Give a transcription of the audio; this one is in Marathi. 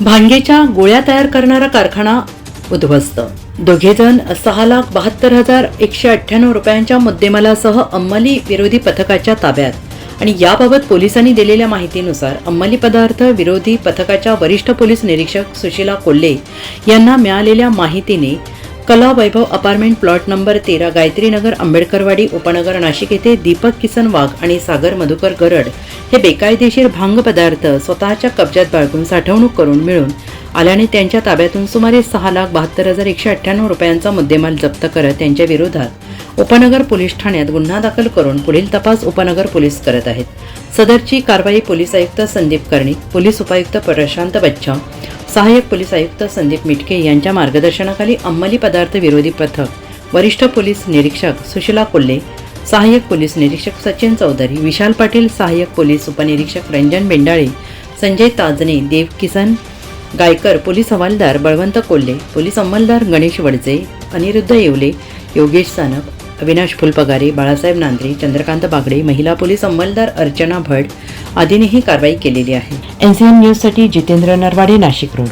भांगेच्या गोळ्या तयार करणारा कारखाना उद्ध्वस्त. दोघेजण सहा लाख बहात्तर हजार एकशे अठ्ठ्याण्णव रुपयांच्या मुद्देमालासह अंमली विरोधी पथकाच्या ताब्यात आणि याबाबत पोलिसांनी दिलेल्या माहितीनुसार अंमली पदार्थ विरोधी पथकाच्या वरिष्ठ पोलीस निरीक्षक सुशीला कोल्हे यांना मिळालेल्या माहितीने कला वैभव अपार्टमेंट प्लॉट नंबर तेरा गायत्रीनगर आंबेडकरवाडी उपनगर नाशिक येथे दीपक किसन वाघ आणि सागर मधुकर गरड हे बेकायदेशीर भांग पदार्थ स्वतःच्या कब्जात बाळगून साठवणूक करून मिळून आल्याने त्यांच्या ताब्यातून सुमारे सहा लाख बहात्तर हजार एकशे अठ्ठ्याण्णव रुपयांचा मुद्देमाल जप्त करत त्यांच्या विरोधात उपनगर पोलीस ठाण्यात गुन्हा दाखल करून पुढील तपास उपनगर पोलीस करत आहेत. सदरची कारवाई पोलीस आयुक्त संदीप कर्णिक पोलीस उपायुक्त प्रशांत बच्चा सहाय्यक पोलीस आयुक्त संदीप मिटके यांच्या मार्गदर्शनाखाली अंमली पदार्थ विरोधी पथक वरिष्ठ पोलीस निरीक्षक सुशीला कोल्हे सहाय्यक पोलीस निरीक्षक सचिन चौधरी विशाल पाटील सहाय्यक पोलीस उपनिरीक्षक रंजन बेंडाळे संजय ताजने देव किसन गायकर पोलीस हवालदार बळवंत कोल्हे पोलीस अंमलदार गणेश वडजे अनिरुद्ध येवले योगेश सानप अविनाश फुलपगारे बाळासाहेब नांद्रे चंद्रकांत बागडे महिला पोलीस अंमलदार अर्चना भट आदींनी ही कारवाई केलेली आहे. एनसीएन न्यूजसाठी जितेंद्र नरवाडे नाशिक रोड.